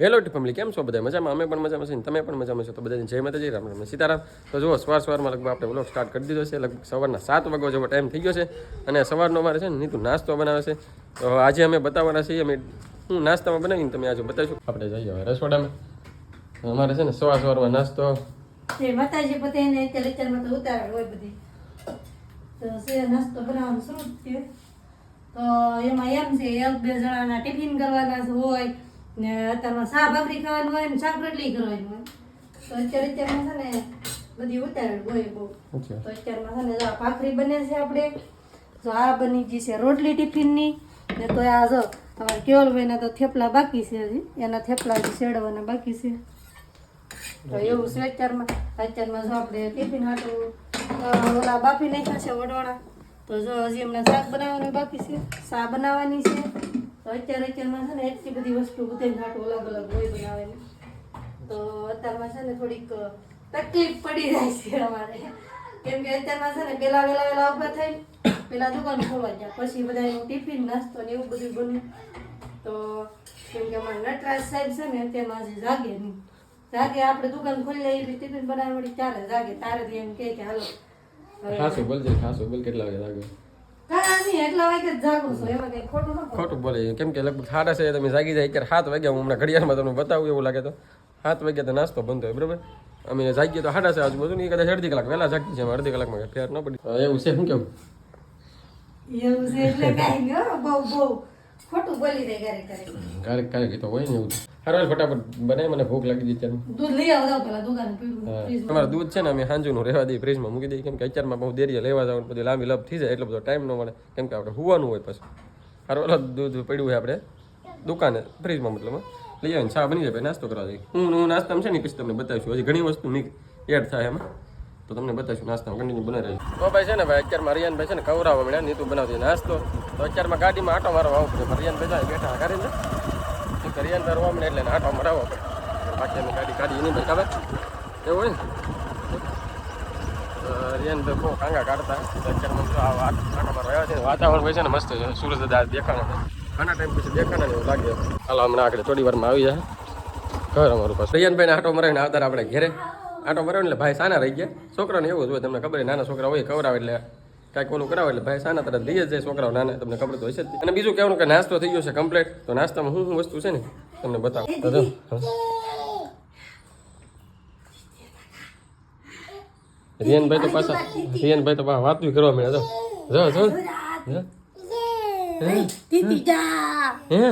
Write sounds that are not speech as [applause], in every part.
Hello family કેમ છો બધા? મજામાં? અમે પણ મજામાં છીએ તમે પણ મજામાં છો? તો બધાને જય માતાજી, રામ રામ સીતારામ. તો જુઓ, સવાર સવારમાં લગભગ આપણે બ્લોગ સ્ટાર્ટ કરી દીધો છે. લગભગ સવારના સાત વાગ્યા જેવો ટાઈમ થઈ ગયો છે. અને સવારનો અમારે છે ને નીતુ નાસ્તો બનાવે છે. તો આજે અમે બતાવવાના છીએ, અમે હું નાસ્તામાં બનાવીને તમે આજે બતાવીશું. આપણે જઈએ હવે રસોડામાં. અમારે છે ને સવાર સવારમાં નાસ્તો. નાસ્તો બનાવવાનું શરૂ તો એમાં એમ છે, એક બે જણાના ટિફિન કરવાના હોય. ને અત્યારમાં શાક ભાખરી ખાવાનું હોય ને શાક રોટલી કરવાની હોય. તો અત્યારે અત્યારમાં છે ને બધી ઉતાવળ હોય બહુ. તો અત્યારમાં છે ને જો ભાખરી બને છે આપણે. જો આ બની ગઈ છે રોટલી ટિફિનની. ને તો આ જો અમારે કેવલભાઈના તો થેપલા બાકી છે હજી. એના થેપલા હજી શેડવાના બાકી છે. તો એવું છે અત્યારમાં. અત્યારમાં જો આપણે ટિફિન હાટું ઓલા બાફી નાખ્યા છે વડવાણા તો જો હજી હમણાં શાક બનાવવાનું બાકી છે. શા બનાવવાની છે. તો અત્યારે અત્યારમાં છે ને એટલી બધી વસ્તુ બધે હાટું અલગ અલગ હોય બનાવેલી. તો અત્યારમાં છે ને થોડીક તકલીફ પડી જાય છે અમારે. કેમ કે અત્યારમાં છે ને પેલા વેલા વેલા ઊભા થઈ પેલા દુકાન ખોલવા ગયા. પછી બધા એનું ટિફિન, નાસ્તો ને એવું બધું બન્યું. તો કેમ કે અમારા નટરાજ સાહેબ છે ને તેમાં હજી જાગે નહીં. જાગે, આપણે દુકાન ખોલી લઈએ ટિફિન બનાવવાની ચાલે જાગે. તારે એમ કે, હાલો ખાસું બોલજે, ખાસું બોલ કેટલા વાગે જાગું? ખોટું બોલે. કેમ કે લગભગ સાડા છે તમે જાગી જાય અત્યારે સાત વાગ્યા હું હમણાં ઘડિયાળમાં તમને બતાવું એવું લાગે તો. સાત વાગ્યા તો નાસ્તો બંધ હોય બરાબર? અમે જાગીએ તો સાડા છે આજુબાજુ ને કદાચ અડધી કલાક વહેલા જાગી છે અડધી કલાકમાં ફેર ન પડી. એવું છે શું કેવું? એવું છે એટલે કાંઈ બહુ બહુ ખોટું બોલી દે ક્યારેક ક્યારેક ક્યારેક ક્યારેક તો હોય ને એવું હારું ફટાફટ બનાવી મને ભૂખ લાગી ગઈ અત્યારે દૂધ લઈ આવો જાઓ પેલા દુકાન પીવું તમારું દૂધ છે ને અમે સાંજુનું રહેવા દઈએ ફ્રીજમાં મૂકી દઈએ કેમ કે અત્યારમાં બહુ દેરીએ લેવા જવાનું બધી લાંબી લપ થઈ જાય એટલો બધો ટાઈમ ન મળે. કેમ કે આપણે હુવાનું હોય પછી. હારું ઓલા દૂધ પડ્યું હોય આપણે દુકાને ફ્રીજમાં મતલબ લઈ આવીને ચા બની જાય નાસ્તો કરવા જઈએ. હું હું નાસ્તામાં છે ને પછી તમને બતાવીશું. હજી ઘણી વસ્તુ એડ થાય એમાં. તો તમને બતાવીશું નાસ્તા કન્ટિન્યુ બનાવી રહ્યું તો ભાઈ છે ને ભાઈ અત્યારમાં રિયાનભાઈ છે ને કવરાવા મળ્યા નીતુ બનાવતી નાસ્તો. તો અત્યારમાં ગાડીમાં આટો મારવા આવું પડે રિયાનભાઈ જાય બેઠા કરીને તો ધરવા રવા મળે એટલે આટો મરાવવા પડે. બાકી ગાડી કાઢી એની ભાઈ ખબર એવું હોય ને? રિયાનભાઈ બહુ કાંગા કાઢતા. આટો મારવા છે. વાતાવરણ હોય છે ને મસ્ત છે સૂરજ દાદા દેખાણા પછી દેખાણા એવું લાગે. હાલો, હમણાં આગળ થોડી વારમાં આવી જાય. ઘર અમારું પાસે રિયાનભાઈને આટો મરાવીને આવતા આપણે ઘેરે. આટો મરાવે એટલે ભાઈ સાના રહી ગયા. છોકરાને એવું જ તમને ખબર નાના છોકરા હોય ખવડાવે એટલે કાંઈક ઓલું કરાવે એટલે ભાઈ સાના તરફ લઈએ જાય છોકરાઓ નાના તમને ખબર તો હશે જ. અને બીજું કહેવાનું કે નાસ્તો થઈ ગયો છે કમ્પ્લીટ તો નાસ્તામાં શું શું વસ્તુ છે ને? તમને બતાવો. તો રિયનભાઈ તો પાછા રિયનભાઈ તો પાછા વાતું કરવા મળ્યા જો જો હે?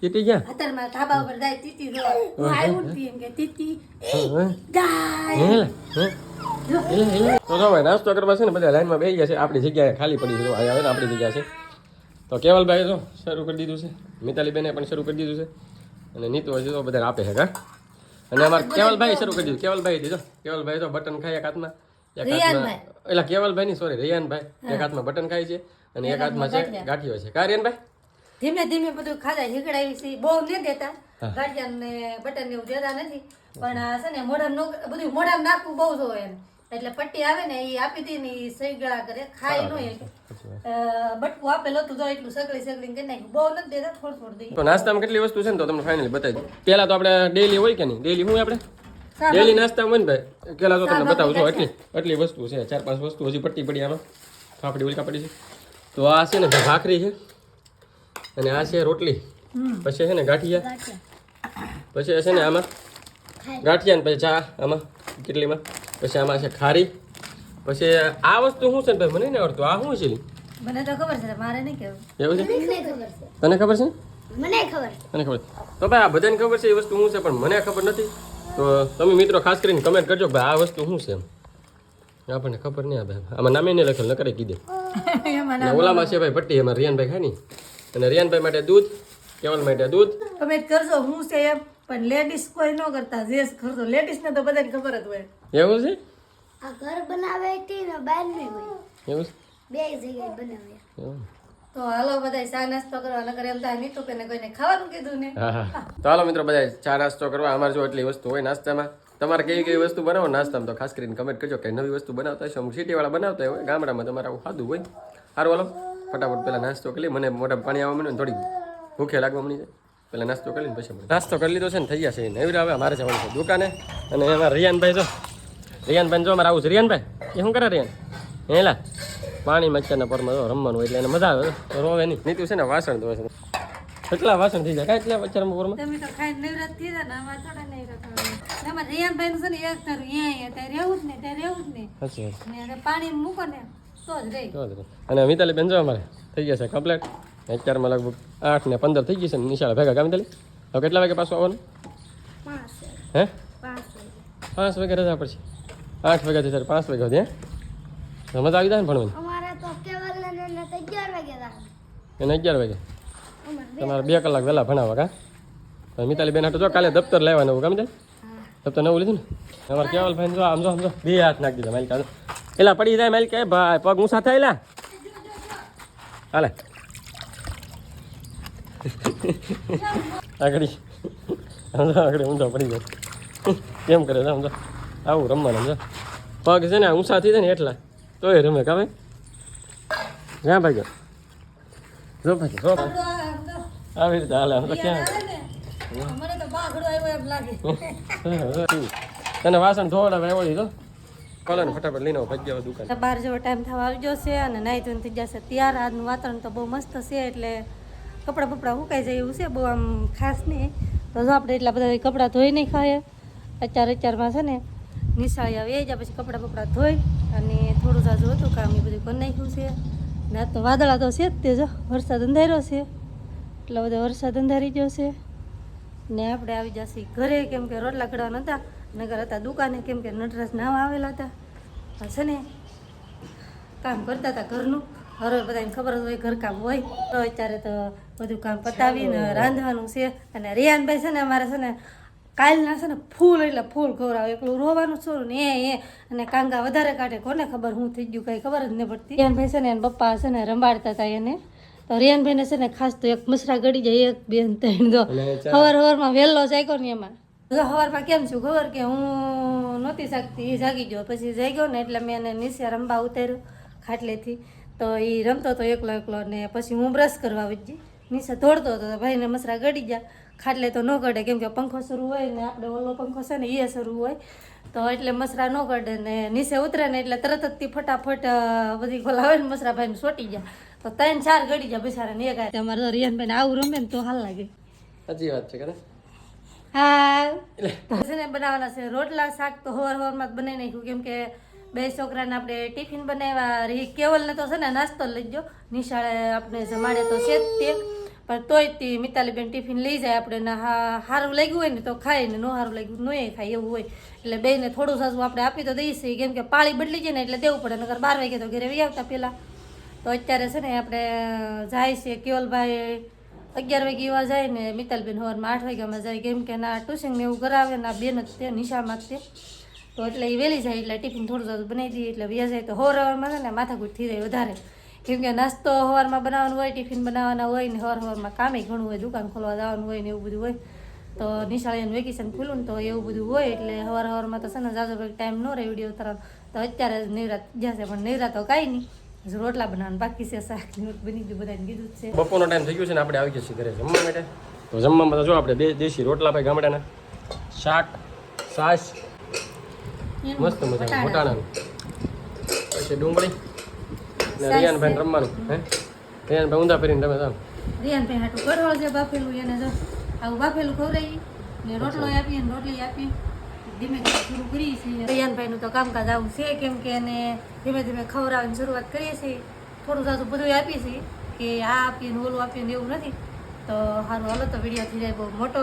તીતી ગયા અત્યારમાં ધાબા ઉપર જાય તીતી જો હું આવી ઉઠતી એમ કે તીતી ગાય હે? હે? હે? હે? તો જો ભાઈ નાસ્તો કરવા છે ને બધા લાઈનમાં બેસી ગયા છે. આપણી જગ્યાએ ખાલી પડી છે. આવે ને આપણી જગ્યા છે. તો કેવલભાઈ જો શરૂ કરી દીધું છે. મિતાલીબેને પણ શરૂ કરી દીધું છે. અને નીતુ હજી તો બધાને આપે છે કા? અને અમારે કેવલભાઈ શરૂ કરી દીધું. કેવલભાઈ દીધો કેવલભાઈ તો બટન ખાય એક હાથમાં એક હાથમાં એટલે કેવલભાઈ ની સોરી રિયાનભાઈ. એક હાથમાં બટન ખાય છે અને એક હાથમાં છે ગાંઠિયો. છે. કા રિયાનભાઈ? ધીમે ધીમે બધું ખાધા હીકડાવી છે બહુ નહીં દેતા. ગાંઠિયા ને બટન ને એવું દેતા નથી. પણ છે ને મોઢામાં બધું મોઢામાં નાખવું બહુ જોઈએ એમ. એટલે પટ્ટી આવે ને એ આપી દે ને એ સહી ગળા કરે ખાય નો બટકું આપેલું તું તો એટલું સગળી સગળી કરી નાખ્યું બહુ નથી દેતા થોડું થોડું દઈ તો નાસ્તામાં કેટલી વસ્તુ છે ને તો તમને ફાઇનલી બતાવી દઉં. પહેલા તો આપણે ડેલી હોય કે નહીં? ડેલી હું આપણે? ડેલી નાસ્તા હોય ને ભાઈ? પેલા તો તમને બતાવું છું એટલી એટલી વસ્તુ છે. ચાર પાંચ વસ્તુ હજી પટ્ટી પડી આમાં. ફાફડી ઉલકા પડી છે. તો આ છે ને ભાખરી છે. અને આ છે રોટલી. પછી છે ને ગાંઠિયા. પછી છે ને આમાં ગાંઠિયા ને પછી ચા આમાં કેટલીમાં? પછી આમાં છે ખારી. પછી આ વસ્તુ શું છે ને ભાઈ? મને નહીં આવડતું. આ શું છે? મને તો ખબર છે મારે નહીં કેવું એવું છે? મને ખબર છે. તને ખબર છે? મને ખબર તને ખબર તો ભાઈ આ બધાને ખબર છે એ વસ્તુ શું છે પણ મને ખબર નથી. તો તમે મિત્રો ખાસ કરીને કમેન્ટ કરજો ભાઈ આ વસ્તુ શું છે એમ. આપણને ખબર નહીં આ ભાઈ આમાં નામે નહીં લખેલ નકરે કીધે. [laughs] ઓલામાં છે ભાઈ પટ્ટી એમાં રિયાનભાઈ ખાય નહીં અને રિયાનભાઈ માટે દૂધ કેવલ માટે દૂધ. તમે કરજો હું છે એમ. પણ લેડીઝ કોઈ ન કરતા જે કરતો લેડીઝ ને તો બધાને ખબર જ હોય. એવું છે? આ ઘર બનાવે હતી ને બહારની હોય. એવું છે? બે જગ્યાએ બનાવે. તો હાલો બધા ચા નાસ્તો કરવા નકર એમ થાય નીતુ કે કોઈને ખાવાનું કીધું ને. હા હા. તો હાલો મિત્રો બધા ચા નાસ્તો કરવા. અમારે જો એટલી વસ્તુ હોય નાસ્તામાં તમારે કેવી કેવી વસ્તુ બનાવો? નાસ્તામાં તો ખાસ કરીને કમેન્ટ કરજો કે નવી વસ્તુ બનાવતા હશો અમુક સિટીવાળા બનાવતા હોય ગામડામાં તમારે આવું સાદું હોય. સારું હાલો. ફટાફટ પહેલાં નાસ્તો કરી મને મોટા પાણી આવવા મને ને થોડી ભૂખે લાગવા મળી જાય પહેલાં નાસ્તો કરી લઈને પછી નાસ્તો કરી લીધો છે ને થઈ ગયા છે. નવી હવે અમારે જવાનું છે દુકાને. અને એમાં રિયાનભાઈ જો રિયાનભાઈ જો મારે આવું છે. રિયાનભાઈ એ શું કરે રિયાન? હેલા પાણી મચ્છરના પરમાં રમવાનું એટલે એને મજા આવે. તો રોવે નહીં. નીતુ છે ને વાસણ ધોવે છે. કેટલા વાસણ થઈ જાય? કેટલા એટલા મચ્છરમાં પરમાં. તમે તો ખાઈ નિવૃત્ત થઈ જાય ને અમારે થોડા થવાનું. અમારે રિયાનભાઈ નું છે ને એક તારું અહીંયા ત્યાં રહેવું જ નહીં ત્યાં રહેવું જ નહીં. ને પાણી મૂકો ને તો જ રહે. અને મિતાલી બેન જો અમારે થઈ ગયા છે કમ્પ્લેટ. અત્યારમાં લગભગ આઠ ને પંદર થઈ ગઈ છે ને નિશાળે ભેગા. કા તાલી હવે કેટલા વાગે પાછું આવવાનું? હે? પાંચ પાંચ વાગે રજા પડશે. આઠ વાગ્યાથી સર પાંચ વાગ્યા હે? તો મજા આવી જાય ને ભણવાની? એને અગિયાર વાગે. તમારે બે કલાક વહેલા ભણાવવા કા? મિતાલી બેન હાટો જો કાલે દફતર લેવાનું એવું ગમે દફતર નવું લીધું ને? અમારે કેવલ ભાઈ જો આમ જો આમ જો બે હાથ નાખી દીધા માલિકા એલા પડી જાય માલિક એ ભાઈ પગ ઊંચા થાય એલા હાલે. આગળ. સમજો આગળ ઊંધો પડી જાય. કેમ કરે સમજો આવું રમવાનું સમજો પગ છે ને ઊંચા થઈ જાય ને એટલા. તોય રમે કામે જ્યાં ભાઈ ગયો જો ભાઈ જો આવી રીતે હાલે તો ક્યાં? [laughs] તને વાસણ ધોવડાવે આવ્યો લીધો કલર ફટાફટ લઈને આવો ભજી દુકાન. બાર જેવો ટાઈમ થવા આવી જશે અને નાઈ ધોઈને થઈ જશે ત્યાર. આજનું વાતાવરણ તો બહુ મસ્ત છે એટલે કપડાં બપડા સુકાઈ જાય એવું છે બહુ આમ ખાસ નહીં. તો જો આપણે એટલા બધા કપડાં ધોઈ નહીં ખાઈએ. અત્યારે અત્યારમાં છે ને નિશાળી આવી જાય પછી કપડાં બપડા ધોઈ અને થોડું ઝાઝું હતું કામ એ બધું કરી નાખ્યું છે. ને આજ તો વાદળા તો છે જ તે જો વરસાદ અંધાર્યો છે. એટલો બધો વરસાદ અંધારી ગયો છે. ને આપણે આવી જશે ઘરે કેમ કે રોટલા ઘડવાના હતા નગર હતા દુકાને કેમ કે નટરાજ નાવા આવેલા હતા. આ છે ને કામ કરતા હતા ઘરનું. હવે બધાને ખબર જ હોય ઘરકામ હોય. તો અત્યારે તો બધું કામ પતાવીને રાંધવાનું છે. અને રિયાનભાઈ છે ને અમારે છે ને કાલના છે ને ફૂલ એટલે ફૂલ ખવડાવે એકલું રોવાનું છું ને એ એ. અને કાંગા વધારે કાઢે. કોને ખબર હું થઈ ગયું કઈ ખબર જ નહીં પડતી. રિયાનભાઈ છે ને એના પપ્પા છે ને રંબાડતા હતા એને. તો રિયાનભાઈને છે ને ખાસ તો એક મસરા ગળી જાય એક બેન ત્રણ દો હવાર હવારમાં વહેલો જાગ્યો ને એમાં. હવારમાં કેમ છું ખબર કે હું નહોતી શકતી એ જાગી ગયો. પછી જાગ્યો ને એટલે મેં એને નીચે રમવા ઉતાર્યો ખાટલેથી. તો એ રમતો હતો એકલો એકલો ને પછી હું બ્રશ કરવા વચ્ચે નીચે દોડતો હતો ભાઈને મસરા ગળી ગયા. ખાટલે તો ન ઘટે કેમ કે પંખો શરૂ હોય ને આપણે ઓલો પંખો છે ને એ શરૂ હોય તો એટલે મસરા ન ઘટે ને નીચે ઉતરે ને એટલે તરત જ ફટાફટ બધી ખોલાવે ને મસરા ભાઈને સોટી જાય તો ત્રણ ચાર ગળી જાય બિચારા ને એક તમારે તો રિયાનભાઈને આવું રમે ને તો હાલ લાગે. સાચી વાત છે કરે હા. ને બનાવવાના છે રોટલા શાક તો હવાર હવારમાં જ બનાવી નાખ્યું કેમ કે બે છોકરાને આપણે ટિફિન બનાવ્યા કેવલ કેવલને તો છે ને નાસ્તો લઈ ગયો. નિશાળે આપણે જમાડે તો છે જ તે. પણ તોય તે મિતાલીબેન ટિફિન લઈ જાય આપણે ને હા સારું લાગ્યું હોય ને તો ખાય ને ન સારું લાગ્યું નહીં ખાય એવું હોય. એટલે બેને થોડું સાસું આપણે આપી તો દઈશું, કેમ કે પાળી બદલી જાય ને એટલે દેવું પડે નગર બાર વાગે તો ઘરે વી આવતા પહેલાં તો અત્યારે છે ને આપણે જાય છે કેવલભાઈ અગિયાર વાગે એવા જાય ને મિતાલબેન સવારમાં આઠ વાગ્યામાં જાય, કેમ કે ના ટ્યુશન એવું કરાવે, ના બેન જ તે નિશામાં જ તે. તો એટલે એ વહેલી જાય એટલે ટિફિન થોડું સારું બનાવી દઈએ, એટલે વ્યા જાય તો હોર હવારમાં છે ને માથાકૂટ થઈ જાય વધારે. કેમ કે નાસ્તો સવારમાં બનાવવાનો હોય ટિફિન બનાવવાના હોય ને સવાર સવારમાં કામે ઘણું હોય દુકાન ખોલવા જવાનું હોય ને એવું બધું હોય. તો નિશાળીનું વેકેશન ખુલ્લું ને તો એવું બધું હોય એટલે સવાર સવારમાં તો છે ને જાજો ભાઈ ટાઈમ ન રહે વીડિયો તરફ તો અત્યારે નિવરાત જશે પણ નૈરા તો કાંઈ નહીં. રોટલા બનાવવાનું બાકી છે શાક બની ગયું બધાને કીધું છે. બપોરનો ટાઈમ થઈ ગયો છે ને આપણે આવી જઈએ ઘરે જમવા માટે. તો જમવામાં જો આપણે બે દેશી રોટલા ભાઈ ગામડાના. શાક સાસ મસ્ત મજા મોટાણાનું. પછી ડુંગળી. ને રિયાનભાઈ રમવાનું હે? રિયાનભાઈ ઊંધા ફેરીને રમે તમે રિયાન ભાઈ હાટું કઠોળ છે બાફેલું એને જો આવું બાફેલું ખવડાવી ને રોટલો આપીએ ને રોટલી આપીએ. ધીમે ધીમે શરૂ કરીએ છીએ. રિયાનભાઈનું તો કામકાજ આવું છે કેમ કે એને ધીમે ધીમે ખવડાવવાની શરૂઆત કરીએ છીએ. થોડું સારું બધું આપીએ છીએ કે આ આપીએ ને ઓલું આપીએ ને એવું નથી. તો સારું હાલો તો વીડિયો થઈ જાય બહુ મોટો.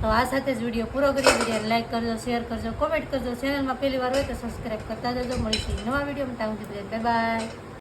તો આ સાથે જ વીડિયો પૂરો કરી વીડિયો લાઈક કરજો શેર કરજો કોમેન્ટ કરજો. ચેનલમાં પહેલી વાર હોય તો સબસ્ક્રાઈબ કરતા જજો. મળીશું નવા વિડીયોમાં. ત્યાં સુધી બાય બાય